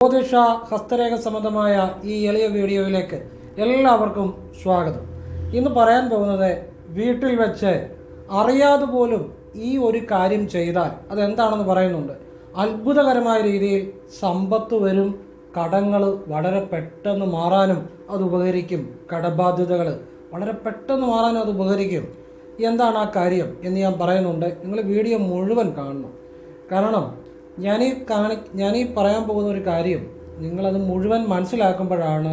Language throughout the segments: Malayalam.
ജ്യോതിഷ ഹസ്തരേഖ സംബന്ധമായ ഈ എളിയ വീഡിയോയിലേക്ക് എല്ലാവർക്കും സ്വാഗതം. ഇന്ന് പറയാൻ പോകുന്നത് വീട്ടിൽ വെച്ച് അറിയാതെ പോലും ഈ ഒരു കാര്യം ചെയ്താൽ അതെന്താണെന്ന് പറയുന്നുണ്ട്. അത്ഭുതകരമായ രീതിയിൽ സമ്പത്ത് വരും കടങ്ങൾ വളരെ പെട്ടെന്ന് മാറാനും അത് ഉപകരിക്കും കടബാധ്യതകൾ വളരെ പെട്ടെന്ന് മാറാനും അത് ഉപകരിക്കും. എന്താണ് ആ കാര്യം എന്ന് ഞാൻ പറയുന്നുണ്ട്. നിങ്ങൾ വീഡിയോ മുഴുവൻ കാണണം. കാരണം ഞാനീ കാണി ഈ പറയാൻ പോകുന്ന ഒരു കാര്യം നിങ്ങളത് മുഴുവൻ മനസ്സിലാക്കുമ്പോഴാണ്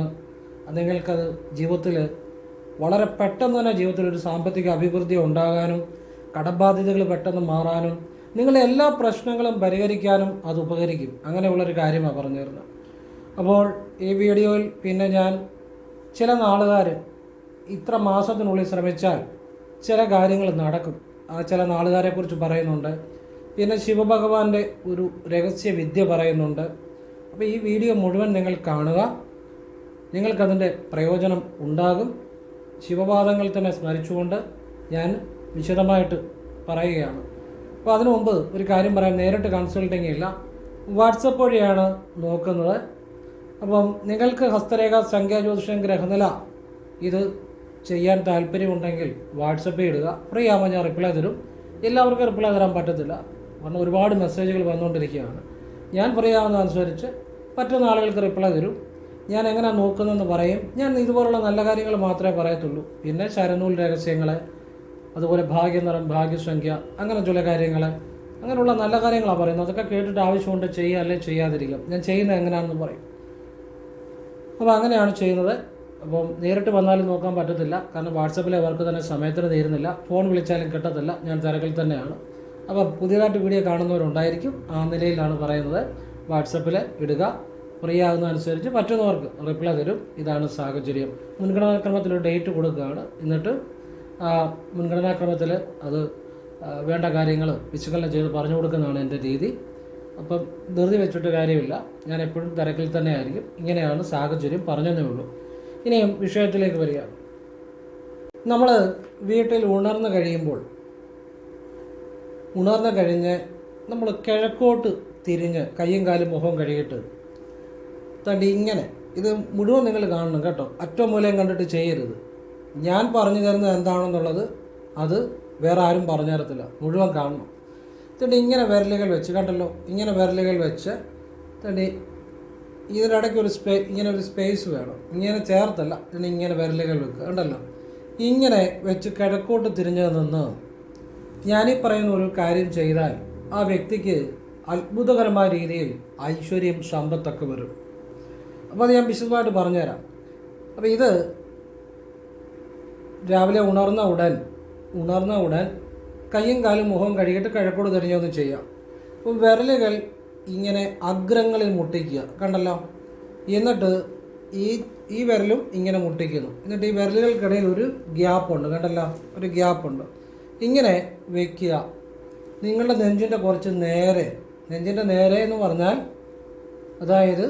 നിങ്ങൾക്കത് ജീവിതത്തിൽ വളരെ പെട്ടെന്ന് തന്നെ ജീവിതത്തിൽ ഒരു സാമ്പത്തിക അഭിവൃദ്ധി ഉണ്ടാകാനും കടബാധ്യതകൾ പെട്ടെന്ന് മാറാനും നിങ്ങളുടെ എല്ലാ പ്രശ്നങ്ങളും പരിഹരിക്കാനും അത് ഉപകരിക്കും. അങ്ങനെയുള്ളൊരു കാര്യമാണ് പറഞ്ഞു തരുന്നത് അപ്പോൾ ഈ വീഡിയോയിൽ പിന്നെ ഞാൻ ചില നാളുകാർ ഇത്ര മാസത്തിനുള്ളിൽ ശ്രമിച്ചാൽ ചില കാര്യങ്ങൾ നടക്കും. ആ ചില നാളുകാരെക്കുറിച്ച് പറയുന്നുണ്ട്. പിന്നെ ശിവഭഗവാന്റെ ഒരു രഹസ്യ വിദ്യ പറയുന്നുണ്ട്. അപ്പോൾ ഈ വീഡിയോ മുഴുവൻ നിങ്ങൾ കാണുക. നിങ്ങൾക്കതിന്റെ പ്രയോജനം ഉണ്ടാകും. ശിവപാദങ്ങൾ തന്നെ സ്മരിച്ചുകൊണ്ട് ഞാൻ വിശദമായിട്ട് പറയുകയാണ്. അപ്പോൾ അതിനു മുമ്പ് ഒരു കാര്യം പറയാം. നേരിട്ട് കൺസൾട്ടിങ് ഇല്ല. വാട്സപ്പ് വഴിയാണ് നോക്കുന്നത്. അപ്പം നിങ്ങൾക്ക് ഹസ്തരേഖ സംഖ്യാ ജ്യോതിഷം ഗ്രഹനില ഇത് ചെയ്യാൻ താല്പര്യമുണ്ടെങ്കിൽ വാട്സപ്പ് ഇടുക. ഫ്രീ ആകുമ്പോൾ ഞാൻ റിപ്ലൈ തരും. എല്ലാവർക്കും റിപ്ലൈ തരാൻ പറ്റത്തില്ല. കാരണം ഒരുപാട് മെസ്സേജുകൾ വന്നുകൊണ്ടിരിക്കുകയാണ്. ഞാൻ പറയാവുന്ന അനുസരിച്ച് പറ്റുന്ന ആളുകൾക്ക് റിപ്ലൈ തരും. ഞാൻ എങ്ങനെയാണ് നോക്കുന്നതെന്ന് പറയും. ഞാൻ ഇതുപോലുള്ള നല്ല കാര്യങ്ങൾ മാത്രമേ പറയത്തുള്ളൂ. പിന്നെ ശരനൂൽ രഹസ്യങ്ങൾ അതുപോലെ ഭാഗ്യനിറം ഭാഗ്യസംഖ്യ അങ്ങനെ ചില കാര്യങ്ങൾ. അങ്ങനെയുള്ള നല്ല കാര്യങ്ങളാണ് പറയുന്നത്. അതൊക്കെ കേട്ടിട്ട് ആവശ്യമുണ്ട് ചെയ്യുക അല്ലെങ്കിൽ ചെയ്യാതിരിക്കാം ഞാൻ ചെയ്യുന്നത് എങ്ങനെയാണെന്ന് പറയും. അപ്പോൾ അങ്ങനെയാണ് ചെയ്യുന്നത്. അപ്പം നേരിട്ട് വന്നാലും നോക്കാൻ പറ്റത്തില്ല. കാരണം വാട്സപ്പിലെ വർക്ക് തന്നെ സമയത്തിന് തീരുന്നില്ല. ഫോൺ വിളിച്ചാലും കിട്ടത്തില്ല. ഞാൻ തിരക്കിൽ തന്നെയാണ്. അപ്പം പുതിയതായിട്ട് വീഡിയോ കാണുന്നവരുണ്ടായിരിക്കും ആ നിലയിലാണ് പറയുന്നത്. വാട്സപ്പിൽ ഇടുക. ഫ്രീ ആകുന്നതനുസരിച്ച് പറ്റുന്നവർക്ക് റിപ്ലൈ തരും. ഇതാണ് സാഹചര്യം. മുൻഗണനാക്രമത്തിൽ ഒരു ഡേറ്റ് കൊടുക്കുകയാണ്. എന്നിട്ട് മുൻഗണനാക്രമത്തിൽ അത് വേണ്ട കാര്യങ്ങൾ വിശകലനം ചെയ്ത് പറഞ്ഞു കൊടുക്കുന്നതാണ് എന്റെ രീതി. അപ്പം ധൃതി വെച്ചിട്ട് കാര്യമില്ല. ഞാൻ എപ്പോഴും തിരക്കിൽ തന്നെ ആയിരിക്കും ഇങ്ങനെയാണ് സാഹചര്യം പറഞ്ഞതേ ഉള്ളൂ. ഇനിയും വിഷയത്തിലേക്ക് വരിക. നമ്മൾ വീട്ടിൽ ഉണർന്നു കഴിയുമ്പോൾ ഉണർന്നു കഴിഞ്ഞ് നമ്മൾ കിഴക്കോട്ട് തിരിഞ്ഞ് കയ്യും കാലും മുഖവും കഴുകിയിട്ട് തണ്ടി ഇങ്ങനെ ഇത് മുഴുവൻ നിങ്ങൾ കാണണം കേട്ടോ അറ്റം മൂലയും കണ്ടിട്ട് ചെയ്യരുത്. ഞാൻ പറഞ്ഞു തരുന്നത് എന്താണെന്നുള്ളത് അത് വേറെ ആരും പറഞ്ഞു തരത്തില്ല മുഴുവൻ കാണണം. തണ്ടി ഇങ്ങനെ വിരലുകൾ വെച്ച് കണ്ടല്ലോ ഇങ്ങനെ വിരലുകൾ വെച്ച് തണ്ടി ഇതിനിടയ്ക്ക് ഒരു സ്പേ ഇങ്ങനെ ഒരു സ്പേസ് വേണം ഇങ്ങനെ ചേർത്തല്ല ഇങ്ങനെ വിരലുകൾ വെക്കുക കണ്ടല്ലോ. ഇങ്ങനെ വെച്ച് കിഴക്കോട്ട് തിരിഞ്ഞു നിന്ന് ഞാനീ പറയുന്ന ഒരു കാര്യം ചെയ്താൽ ആ വ്യക്തിക്ക് അത്ഭുതകരമായ രീതിയിൽ ഐശ്വര്യം സമ്പത്തൊക്കെ വരും. അപ്പോൾ അത് ഞാൻ വിശദമായിട്ട് പറഞ്ഞുതരാം. അപ്പോൾ ഇത് രാവിലെ ഉണർന്ന ഉടൻ ഉണർന്ന ഉടൻ കയ്യും കാലും മുഖവും കഴുകിയിട്ട് കിഴക്കോട് തിരിഞ്ഞൊന്ന് ചെയ്യാം അപ്പം വിരലുകൾ ഇങ്ങനെ അഗ്രങ്ങളിൽ മുട്ടിക്കുക. കണ്ടല്ലോ? എന്നിട്ട് ഈ ഈ വിരലും ഇങ്ങനെ മുട്ടിക്കുന്നു. എന്നിട്ട് ഈ വിരലുകൾക്കിടയിൽ ഒരു ഗ്യാപ്പുണ്ട്. കണ്ടല്ലോ? ഒരു ഗ്യാപ്പുണ്ട്. ഇങ്ങനെ വെക്കുക. നിങ്ങളുടെ നെഞ്ചിന്റെ കുറച്ച് നേരെ നെഞ്ചിന്റെ നേരെ എന്ന് പറഞ്ഞാൽ അതായത്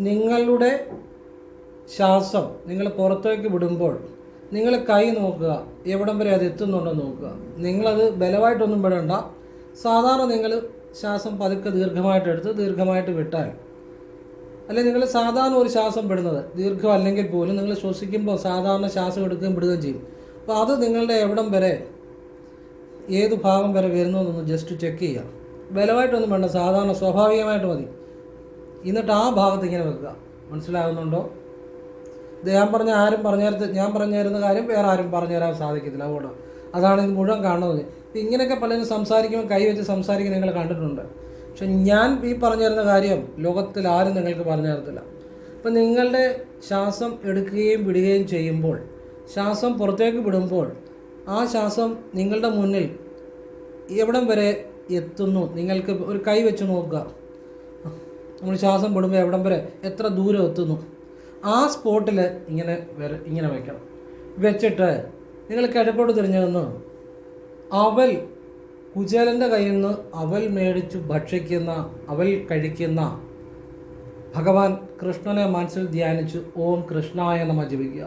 നിങ്ങളുടെ ശ്വാസം നിങ്ങൾ പുറത്തേക്ക് വിടുമ്പോൾ നിങ്ങൾ കൈ നോക്കുക എവിടം വരെ അത് എത്തുന്നുണ്ടോ നോക്കുക. നിങ്ങളത് ബലമായിട്ടൊന്നും വിടണ്ട സാധാരണ നിങ്ങൾ ശ്വാസം പതുക്കെ ദീർഘമായിട്ട് എടുത്ത് ദീർഘമായിട്ട് വിട്ടാൽ അല്ലെ നിങ്ങൾ സാധാരണ ഒരു ശ്വാസം വിടുന്നത് ദീർഘം അല്ലെങ്കിൽ പോലും നിങ്ങൾ ശ്വസിക്കുമ്പോൾ സാധാരണ ശ്വാസം എടുക്കുകയും വിടുകയും ചെയ്യും. അപ്പോൾ അത് നിങ്ങളുടെ എവിടം വരെ ഏത് ഭാഗം വരെ വരുന്നു എന്നൊന്ന് ജസ്റ്റ് ചെക്ക് ചെയ്യുക. ബലമായിട്ടൊന്നും വേണ്ട സാധാരണ സ്വാഭാവികമായിട്ട് മതി. എന്നിട്ട് ആ ഭാഗത്ത് ഇങ്ങനെ വെക്കുക. മനസ്സിലാകുന്നുണ്ടോ? ഇത് ഞാൻ പറഞ്ഞ ആരും പറഞ്ഞു തരത്ത് ഞാൻ പറഞ്ഞു തരുന്ന കാര്യം വേറെ ആരും പറഞ്ഞു തരാൻ സാധിക്കത്തില്ല അതുകൊണ്ട്. അതാണ് ഇത് മുഴുവൻ കാണുന്നത്. ഇപ്പം ഇങ്ങനെയൊക്കെ പലരും സംസാരിക്കുമ്പോൾ കൈവച്ച് സംസാരിക്കുന്ന നിങ്ങൾ കണ്ടിട്ടുണ്ട്. പക്ഷെ ഞാൻ ഈ പറഞ്ഞു തരുന്ന കാര്യം ലോകത്തിൽ ആരും നിങ്ങൾക്ക് പറഞ്ഞു തരത്തില്ല അപ്പം നിങ്ങളുടെ ശ്വാസം എടുക്കുകയും വിടുകയും ചെയ്യുമ്പോൾ ശ്വാസം പുറത്തേക്ക് വിടുമ്പോൾ ആ ശ്വാസം നിങ്ങളുടെ മുന്നിൽ എവിടം വരെ എത്തുന്നു? നിങ്ങൾക്ക് ഒരു കൈ വെച്ച് നോക്കുക. നമ്മൾ ശ്വാസം പെടുമ്പോൾ എവിടം വരെ എത്ര ദൂരം എത്തുന്നു? ആ സ്പോട്ടിൽ ഇങ്ങനെ വര ഇങ്ങനെ വെക്കണം. വെച്ചിട്ട് നിങ്ങൾ കിഴക്കോട്ട് തിരിഞ്ഞു നിന്ന് അവൽ കുചേലന്റെ കയ്യിൽ നിന്ന് അവൽ മേടിച്ച് ഭക്ഷിക്കുന്ന അവൽ കഴിക്കുന്ന ഭഗവാൻ കൃഷ്ണനെ മനസ്സിൽ ധ്യാനിച്ച് ഓം കൃഷ്ണായ നമ ജപിക്കുക.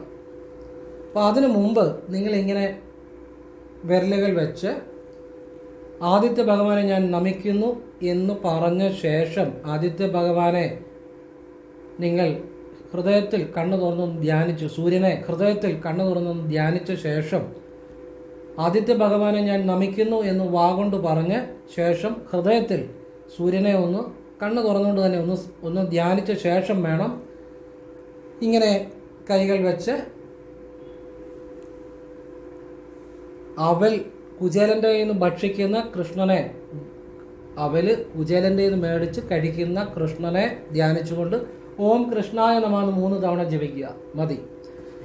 അപ്പോൾ അതിനു മുമ്പ് നിങ്ങളിങ്ങനെ വിരലുകൾ വെച്ച് ആദിത്യ ഭഗവാനെ ഞാൻ നമിക്കുന്നു എന്ന് പറഞ്ഞ ശേഷം ആദിത്യ ഭഗവാനെ നിങ്ങൾ ഹൃദയത്തിൽ കണ്ണു തുറന്നൊന്ന് ധ്യാനിച്ചു. സൂര്യനെ ഹൃദയത്തിൽ കണ്ണു തുറന്നൊന്ന് ധ്യാനിച്ച ശേഷം ആദിത്യ ഭഗവാനെ ഞാൻ നമിക്കുന്നു എന്ന് വാഗൊണ്ട് പറഞ്ഞ ശേഷം ഹൃദയത്തിൽ സൂര്യനെ ഒന്ന് കണ്ണു തുറന്നുകൊണ്ട് തന്നെ ഒന്ന് ഒന്ന് ധ്യാനിച്ച ശേഷം വേണം ഇങ്ങനെ കൈകൾ വെച്ച് അവൽ കുചേലന്റെ കയ്യിൽ നിന്ന് ഭക്ഷിക്കുന്ന കൃഷ്ണനെ അവൽ കുചേലന്റെ നിന്ന് മേടിച്ച് കഴിക്കുന്ന കൃഷ്ണനെ ധ്യാനിച്ചുകൊണ്ട് ഓം കൃഷ്ണായ നമാന്ന് മൂന്ന് തവണ ജപിക്കുക. മതി.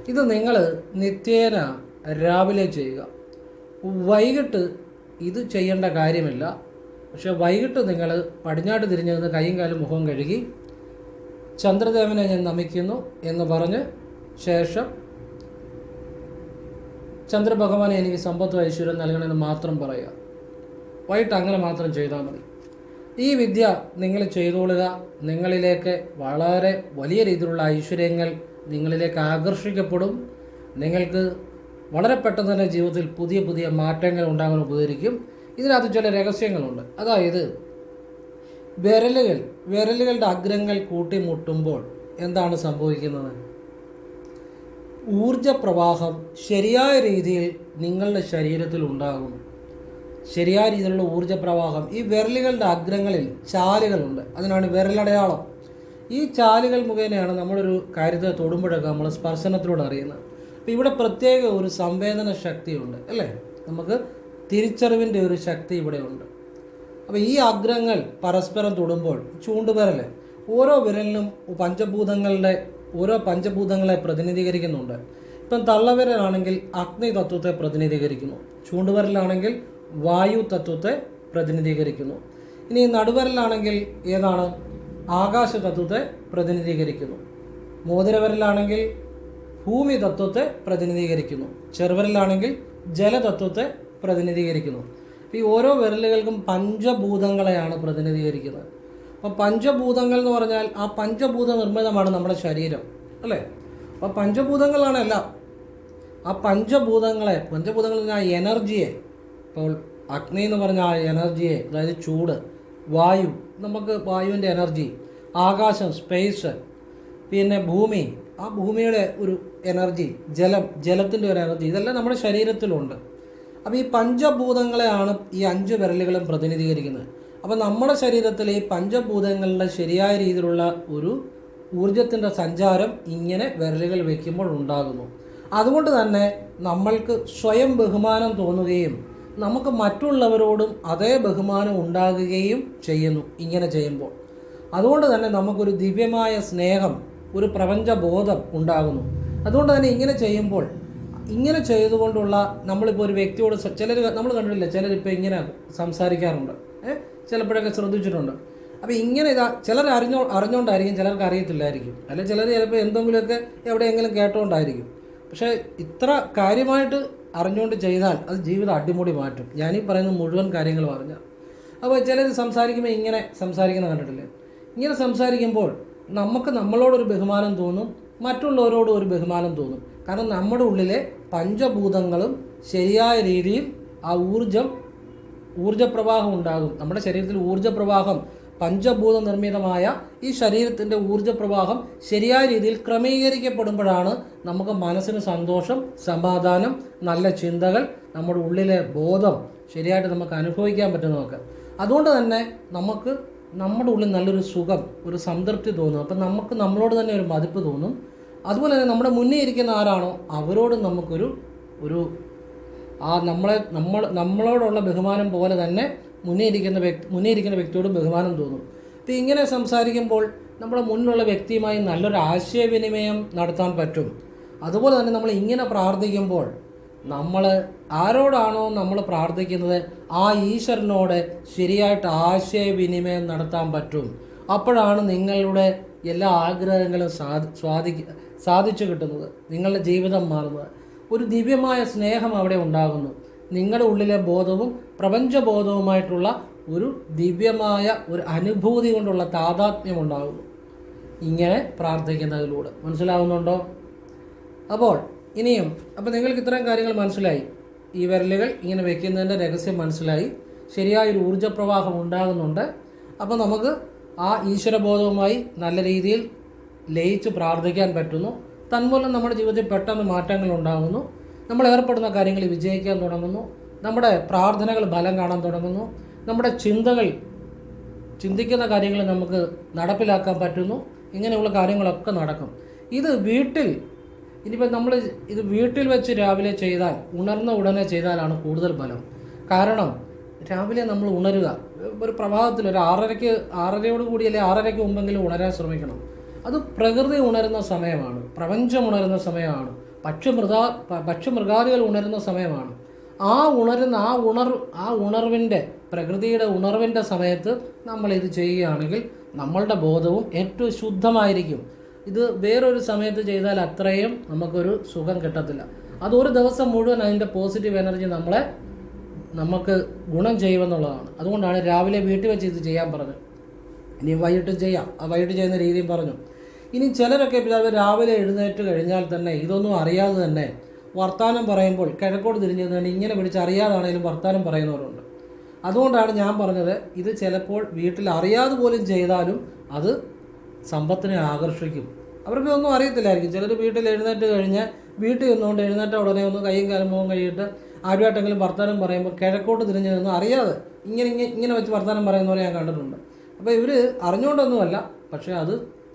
ഇത് നിങ്ങൾ നിത്യേന രാവിലെ ചെയ്യുക. വൈകിട്ട് ഇത് ചെയ്യേണ്ട കാര്യമില്ല. പക്ഷെ വൈകിട്ട് നിങ്ങൾ പടിഞ്ഞാട്ട് തിരിഞ്ഞു നിന്ന് കൈയും കാലും മുഖവും കഴുകി ചന്ദ്രദേവനെ ഞാൻ നമിക്കുന്നു എന്ന് പറഞ്ഞ് ശേഷം ചന്ദ്രഭഗവാനെ എനിക്ക് സമ്പത്തും ഐശ്വര്യം നൽകണമെന്ന് മാത്രം പറയുക. വൈകിട്ട് അങ്ങനെ മാത്രം ചെയ്താൽ മതി. ഈ വിദ്യ നിങ്ങൾ ചെയ്തുകൊള്ളുക. നിങ്ങളിലേക്ക് വളരെ വലിയ രീതിയിലുള്ള ഐശ്വര്യങ്ങൾ നിങ്ങളിലേക്ക് ആകർഷിക്കപ്പെടും. നിങ്ങൾക്ക് വളരെ പെട്ടെന്ന് തന്നെ ജീവിതത്തിൽ പുതിയ പുതിയ മാറ്റങ്ങൾ ഉണ്ടാകാൻ ഉപകരിക്കും. ഇതിനകത്ത് ചില രഹസ്യങ്ങളുണ്ട്. അതായത് വിരലുകൾ വിരലുകളുടെ അഗ്രങ്ങൾ കൂട്ടിമുട്ടുമ്പോൾ എന്താണ് സംഭവിക്കുന്നത്? ഊർജ പ്രവാഹം ശരിയായ രീതിയിൽ നിങ്ങളുടെ ശരീരത്തിൽ ഉണ്ടാകും. ശരിയായ രീതിയിലുള്ള ഊർജ പ്രവാഹം ഈ വിരലുകളുടെ അഗ്രങ്ങളിൽ ചാലുകളുണ്ട്. അതിനാണ് വിരലടയാളം. ഈ ചാലുകൾ മുഖേനയാണ് നമ്മളൊരു കാര്യത്തെ തൊടുമ്പോഴൊക്കെ നമ്മൾ സ്പർശനത്തിലൂടെ അറിയുന്നത്. അപ്പോൾ ഇവിടെ പ്രത്യേക ഒരു സംവേദന ശക്തിയുണ്ട് അല്ലേ? നമുക്ക് തിരിച്ചറിവിന്റെ ഒരു ശക്തി ഇവിടെ ഉണ്ട്. അപ്പോൾ ഈ അഗ്രങ്ങൾ പരസ്പരം തൊടുമ്പോൾ ചൂണ്ടുവിരൽ ഓരോ വിരലിനും പഞ്ചഭൂതങ്ങളുടെ ഓരോ പഞ്ചഭൂതങ്ങളെ പ്രതിനിധീകരിക്കുന്നുണ്ട്. ഇപ്പം തള്ളവിരലാണെങ്കിൽ അഗ്നി തത്വത്തെ പ്രതിനിധീകരിക്കുന്നു. ചൂണ്ടുവിരലാണെങ്കിൽ വായു തത്വത്തെ പ്രതിനിധീകരിക്കുന്നു. ഇനി നടുവരലാണെങ്കിൽ ഏതാണ്? ആകാശ തത്വത്തെ പ്രതിനിധീകരിക്കുന്നു. മോതിരവരലാണെങ്കിൽ ഭൂമി തത്വത്തെ പ്രതിനിധീകരിക്കുന്നു. ചെറുവിരലാണെങ്കിൽ ജലതത്വത്തെ പ്രതിനിധീകരിക്കുന്നു. ഈ ഓരോ വിരലുകൾക്കും പഞ്ചഭൂതങ്ങളെയാണ് പ്രതിനിധീകരിക്കുന്നത്. അപ്പോൾ പഞ്ചഭൂതങ്ങൾ എന്ന് പറഞ്ഞാൽ ആ പഞ്ചഭൂത നിർമ്മിതമാണ് നമ്മുടെ ശരീരം അല്ലേ? അപ്പോൾ പഞ്ചഭൂതങ്ങളാണ് എല്ലാം. ആ പഞ്ചഭൂതങ്ങളെ പഞ്ചഭൂതങ്ങൾ ആ എനർജിയെ ഇപ്പോൾ അഗ്നി എന്ന് പറഞ്ഞ ആ എനർജിയെ അതായത് ചൂട് വായു നമുക്ക് വായുവിന്റെ എനർജി ആകാശം സ്പേസ് പിന്നെ ഭൂമി ആ ഭൂമിയുടെ ഒരു എനർജി ജലം ജലത്തിന്റെ ഒരു എനർജി ഇതെല്ലാം നമ്മുടെ ശരീരത്തിലുണ്ട്. അപ്പോൾ ഈ പഞ്ചഭൂതങ്ങളെയാണ് ഈ അഞ്ച് വിരലുകളും പ്രതിനിധീകരിക്കുന്നത്. അപ്പോൾ നമ്മുടെ ശരീരത്തിലെ ഈ പഞ്ചഭൂതങ്ങളുടെ ശരിയായ രീതിയിലുള്ള ഒരു ഊർജത്തിന്റെ സഞ്ചാരം ഇങ്ങനെ വിരലുകൾ വയ്ക്കുമ്പോൾ ഉണ്ടാകുന്നു. അതുകൊണ്ട് തന്നെ നമ്മൾക്ക് സ്വയം ബഹുമാനം തോന്നുകയും നമുക്ക് മറ്റുള്ളവരോടും അതേ ബഹുമാനം ഉണ്ടാകുകയും ചെയ്യുന്നു ഇങ്ങനെ ചെയ്യുമ്പോൾ. അതുകൊണ്ട് തന്നെ നമുക്കൊരു ദിവ്യമായ സ്നേഹം ഒരു പ്രപഞ്ചബോധം ഉണ്ടാകുന്നു. അതുകൊണ്ട് തന്നെ ഇങ്ങനെ ചെയ്യുമ്പോൾ ഇങ്ങനെ ചെയ്തുകൊണ്ടുള്ള നമ്മളിപ്പോൾ ഒരു വ്യക്തിയോട് ചിലർ നമ്മൾ കണ്ടിട്ടില്ല ചിലരിപ്പോൾ ഇങ്ങനെ സംസാരിക്കാറുണ്ട്. ഏഹ് ചിലപ്പോഴൊക്കെ ശ്രദ്ധിച്ചിട്ടുണ്ട്. അപ്പോൾ ഇങ്ങനെ ഇതാ ചിലർ അറിഞ്ഞോ അറിഞ്ഞുകൊണ്ടായിരിക്കും ചിലർക്ക് അറിയത്തില്ലായിരിക്കും. അല്ലെ ചിലർ ചിലപ്പോൾ എന്തെങ്കിലുമൊക്കെ എവിടെയെങ്കിലും കേട്ടുകൊണ്ടായിരിക്കും പക്ഷേ ഇത്ര കാര്യമായിട്ട് അറിഞ്ഞുകൊണ്ട് ചെയ്താൽ അത് ജീവിതം അടിമുടി മാറ്റും. ഞാനീ പറയുന്ന മുഴുവൻ കാര്യങ്ങൾ പറഞ്ഞാൽ അപ്പോൾ ചിലർ സംസാരിക്കുമ്പോൾ ഇങ്ങനെ സംസാരിക്കുന്ന കണ്ടിട്ടില്ലേ? ഇങ്ങനെ സംസാരിക്കുമ്പോൾ നമുക്ക് നമ്മളോടൊരു ബഹുമാനം തോന്നും മറ്റുള്ളവരോടും ഒരു ബഹുമാനം തോന്നും. കാരണം നമ്മുടെ ഉള്ളിലെ പഞ്ചഭൂതങ്ങളും ശരിയായ രീതിയിൽ ആ ഊർജം ഊർജപ്രവാഹം ഉണ്ടാകും. നമ്മുടെ ശരീരത്തിൽ ഊർജപ്രവാഹം പഞ്ചഭൂത നിർമ്മിതമായ ഈ ശരീരത്തിന്റെ ഊർജപ്രവാഹം ശരിയായ രീതിയിൽ ക്രമീകരിക്കപ്പെടുമ്പോഴാണ് നമുക്ക് മനസ്സിന് സന്തോഷം സമാധാനം നല്ല ചിന്തകൾ നമ്മുടെ ഉള്ളിലെ ബോധം ശരിയായിട്ട് നമുക്ക് അനുഭവിക്കാൻ പറ്റുന്നതൊക്കെ അതുകൊണ്ട് തന്നെ നമുക്ക് നമ്മുടെ ഉള്ളിൽ നല്ലൊരു സുഖം ഒരു സംതൃപ്തി തോന്നും. അപ്പം നമുക്ക് നമ്മളോട് തന്നെ ഒരു മതിപ്പ് തോന്നും. അതുപോലെ തന്നെ നമ്മുടെ മുന്നേ ഇരിക്കുന്ന ആരാണോ അവരോട് നമുക്കൊരു ഒരു ആ നമ്മളെ നമ്മൾ നമ്മളോടുള്ള ബഹുമാനം പോലെ തന്നെ മുന്നേയിരിക്കുന്ന വ്യക്തി മുന്നേയിരിക്കുന്ന വ്യക്തിയോടും ബഹുമാനം തോന്നും. അപ്പം ഇങ്ങനെ സംസാരിക്കുമ്പോൾ നമ്മുടെ മുന്നിലുള്ള വ്യക്തിയുമായി നല്ലൊരു ആശയവിനിമയം നടത്താൻ പറ്റും. അതുപോലെ തന്നെ നമ്മൾ ഇങ്ങനെ പ്രാർത്ഥിക്കുമ്പോൾ നമ്മൾ ആരോടാണോ നമ്മൾ പ്രാർത്ഥിക്കുന്നത് ആ ഈശ്വരനോട് ശരിയായിട്ട് ആശയവിനിമയം നടത്താൻ പറ്റും. അപ്പോഴാണ് നിങ്ങളുടെ എല്ലാ ആഗ്രഹങ്ങളും സാധി സ്വാധിക്ക സാധിച്ചു കിട്ടുന്നത്. നിങ്ങളുടെ ജീവിതം മാറുന്നത്. ഒരു ദിവ്യമായ സ്നേഹം അവിടെ ഉണ്ടാകുന്നു. നിങ്ങളുടെ ഉള്ളിലെ ബോധവും പ്രപഞ്ചബോധവുമായിട്ടുള്ള ഒരു ദിവ്യമായ ഒരു അനുഭൂതി കൊണ്ടുള്ള താതാത്മ്യം ഉണ്ടാകുന്നു. ഇങ്ങനെ പ്രാർത്ഥിക്കുന്നതിലൂടെ. മനസ്സിലാവുന്നുണ്ടോ? അപ്പോൾ ഇനിയും അപ്പോൾ നിങ്ങൾക്ക് ഇത്രയും കാര്യങ്ങൾ മനസ്സിലായി. ഈ വിരലുകൾ ഇങ്ങനെ വെക്കുന്നതിന്റെ രഹസ്യം മനസ്സിലായി. ശരിയായൊരു ഊർജപ്രവാഹം ഉണ്ടാകുന്നുണ്ട്. അപ്പോൾ നമുക്ക് ആ ഈശ്വരബോധവുമായി നല്ല രീതിയിൽ ലയിച്ച് പ്രാർത്ഥിക്കാൻ പറ്റുന്നു. തന്മൂലം നമ്മുടെ ജീവിതത്തിൽ പെട്ടെന്ന് മാറ്റങ്ങൾ ഉണ്ടാകുന്നു നമ്മൾ ഏർപ്പെടുന്ന കാര്യങ്ങളിൽ വിജയിക്കാൻ തുടങ്ങുന്നു. നമ്മുടെ പ്രാർത്ഥനകൾ ബലം കാണാൻ തുടങ്ങുന്നു. നമ്മുടെ ചിന്തകൾ ചിന്തിക്കുന്ന കാര്യങ്ങൾ നമുക്ക് നടപ്പിലാക്കാൻ പറ്റുന്നു. ഇങ്ങനെയുള്ള കാര്യങ്ങളൊക്കെ നടക്കും. ഇത് വീട്ടിൽ ഇനിയിപ്പോൾ നമ്മൾ ഇത് വീട്ടിൽ വെച്ച് രാവിലെ ചെയ്താൽ ഉണർന്ന ഉടനെ ചെയ്താലാണ് കൂടുതൽ ഫലം. കാരണം രാവിലെ നമ്മൾ ഉണരുക. ഒരു പ്രഭാതത്തിൽ ഒരു ആറരയ്ക്ക് ആറരയോട് കൂടി അല്ലെങ്കിൽ ആറരയ്ക്ക് മുമ്പെങ്കിലും ഉണരാൻ ശ്രമിക്കണം. അത് പ്രകൃതി ഉണരുന്ന സമയമാണ് പ്രപഞ്ചം ഉണരുന്ന സമയമാണ് പക്ഷിമൃഗാ പക്ഷിമൃഗാദികൾ ഉണരുന്ന സമയമാണ്. ആ ഉണരുന്ന ആ ഉണർ ആ ഉണർവിന്റെ പ്രകൃതിയുടെ ഉണർവിന്റെ സമയത്ത് നമ്മൾ ഇത് ചെയ്യുകയാണെങ്കിൽ നമ്മളുടെ ബോധവും ഏറ്റവും ശുദ്ധമായിരിക്കും. ഇത് വേറൊരു സമയത്ത് ചെയ്താൽ അത്രയും നമുക്കൊരു സുഖം കിട്ടത്തില്ല. അത് ഒരു ദിവസം മുഴുവൻ അതിന്റെ പോസിറ്റീവ് എനർജി നമ്മളെ നമുക്ക് ഗുണം ചെയ്യുമെന്നുള്ളതാണ്. അതുകൊണ്ടാണ് രാവിലെ വീട്ടിൽ വെച്ച് ഇത് ചെയ്യാൻ പറഞ്ഞത്. ഇനി വൈകിട്ട് ചെയ്യാം. ആ വൈകിട്ട് ചെയ്യുന്ന രീതിയും പറഞ്ഞു. ഇനി ചിലരൊക്കെ പിതാവ് രാവിലെ എഴുന്നേറ്റ് കഴിഞ്ഞാൽ തന്നെ ഇതൊന്നും അറിയാതെ തന്നെ വർത്തമാനം പറയുമ്പോൾ കിഴക്കോട് തിരിഞ്ഞു തന്നെ ഇങ്ങനെ പിടിച്ച് അറിയാതാണെങ്കിലും വർത്തമാനം പറയുന്നവരുണ്ട്. അതുകൊണ്ടാണ് ഞാൻ പറഞ്ഞത് ഇത് ചിലപ്പോൾ വീട്ടിൽ അറിയാതെ പോലും ചെയ്താലും അത് സമ്പത്തിനെ ആകർഷിക്കും. അവർക്ക് ഒന്നും അറിയത്തില്ലായിരിക്കും. ചിലർ വീട്ടിൽ എഴുന്നേറ്റ് കഴിഞ്ഞ് വീട്ടിൽ നിന്നുകൊണ്ട് എഴുന്നേറ്റ ഉടനെ ഒന്ന് കൈയും കാലും മുഖം കഴിയിട്ട് ആരുമായിട്ടെങ്കിലും വർത്തമാനം പറയുമ്പോൾ കിഴക്കോട്ട് തിരിഞ്ഞു നിന്ന് അറിയാതെ ഇങ്ങനെ ഇങ്ങനെ ഇങ്ങനെ വെച്ച് വർത്തമാനം പറയുന്നവരെ ഞാൻ കണ്ടിട്ടുണ്ട്. അപ്പോൾ ഇവർ അറിഞ്ഞുകൊണ്ടൊന്നുമല്ല. പക്ഷേ അത്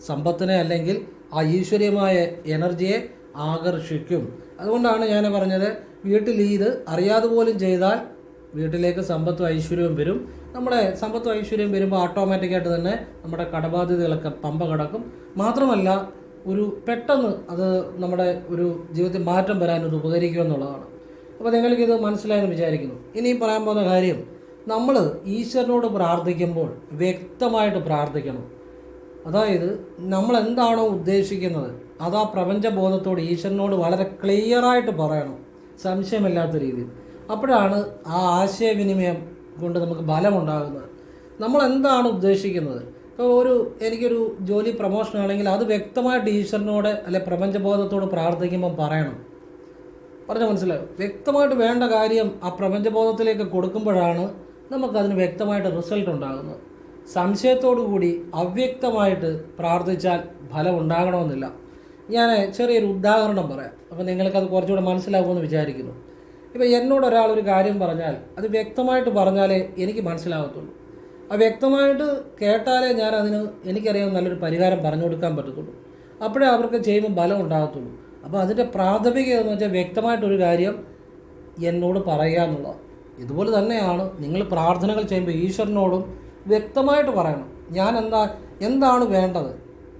സമ്പത്തിനെ അല്ലെങ്കിൽ ആ ഈശ്വര്യമായ എനർജിയെ ആകർഷിക്കും. അതുകൊണ്ടാണ് ഞാൻ പറഞ്ഞത് വീട്ടിൽ ഇത് അറിയാതെ പോലും ചെയ്താൽ വീട്ടിലേക്ക് സമ്പത്തും ഐശ്വര്യവും വരും. നമ്മുടെ സമ്പത്തും ഐശ്വര്യവും വരുമ്പോൾ ഓട്ടോമാറ്റിക്കായിട്ട് തന്നെ നമ്മുടെ കടബാധ്യതകളൊക്കെ പമ്പ കിടക്കും. മാത്രമല്ല ഒരു പെട്ടെന്ന് അത് നമ്മുടെ ഒരു ജീവിതത്തിൽ മാറ്റം വരാൻ ഇത് ഉപകരിക്കും എന്നുള്ളതാണ്. അപ്പോൾ നിങ്ങൾക്കിത് മനസ്സിലായെന്ന് വിചാരിക്കുന്നു. ഇനി പറയാൻ പോകുന്ന കാര്യം നമ്മൾ ഈശ്വരനോട് പ്രാർത്ഥിക്കുമ്പോൾ വ്യക്തമായിട്ട് പ്രാർത്ഥിക്കണം. അതായത് നമ്മൾ എന്താണോ ഉദ്ദേശിക്കുന്നത് അത് ആ പ്രപഞ്ചബോധത്തോട് ഈശ്വരനോട് വളരെ ക്ലിയറായിട്ട് പറയണം. സംശയമില്ലാത്ത രീതിയിൽ. അപ്പോഴാണ് ആ ആശയവിനിമയം കൊണ്ട് നമുക്ക് ബലമുണ്ടാകുന്നത്. നമ്മൾ എന്താണ് ഉദ്ദേശിക്കുന്നത്? ഇപ്പോൾ ഒരു എനിക്കൊരു ജോലി പ്രൊമോഷൻ ആണെങ്കിൽ അത് വ്യക്തമായിട്ട് ഈശ്വരനോട് അല്ലെ പ്രപഞ്ചബോധത്തോട് പ്രാർത്ഥിക്കുമ്പം പറയണം. പറഞ്ഞ മനസ്സിലായോ? വ്യക്തമായിട്ട് വേണ്ട കാര്യം ആ പ്രപഞ്ചബോധത്തിലേക്ക് കൊടുക്കുമ്പോഴാണ് നമുക്കതിന് വ്യക്തമായിട്ട് റിസൾട്ട് ഉണ്ടാകുന്നത്. സംശയത്തോടു കൂടി അവ്യക്തമായിട്ട് പ്രാർത്ഥിച്ചാൽ ഫലം ഉണ്ടാകണമെന്നില്ല ഞാൻ ചെറിയൊരു ഉദാഹരണം പറയാം. അപ്പോൾ നിങ്ങൾക്കത് കുറച്ചുകൂടെ മനസ്സിലാകുമെന്ന് വിചാരിക്കുന്നു. ഇപ്പോൾ എന്നോട് ഒരാൾ ഒരു കാര്യം പറഞ്ഞാൽ അത് വ്യക്തമായിട്ട് പറഞ്ഞാലേ എനിക്ക് മനസ്സിലാകത്തുള്ളൂ. ആ വ്യക്തമായിട്ട് കേട്ടാലേ ഞാൻ അതിന് എനിക്കറിയാം നല്ലൊരു പരിഹാരം പറഞ്ഞു കൊടുക്കാൻ പറ്റത്തുള്ളൂ. അപ്പോഴേ അവർക്ക് ചെയ്യുമ്പോൾ ഫലം ഉണ്ടാകത്തുള്ളൂ. അപ്പോൾ അതിന്റെ പ്രാഥമികത എന്ന് വെച്ചാൽ വ്യക്തമായിട്ടൊരു കാര്യം എന്നോട് പറയുക എന്നുള്ളത് ഇതുപോലെ തന്നെയാണ് നിങ്ങൾ പ്രാർത്ഥനകൾ ചെയ്യുമ്പോൾ ഈശ്വരനോടും വ്യക്തമായിട്ട് പറയണം. ഞാൻ എന്താ എന്താണ് വേണ്ടത്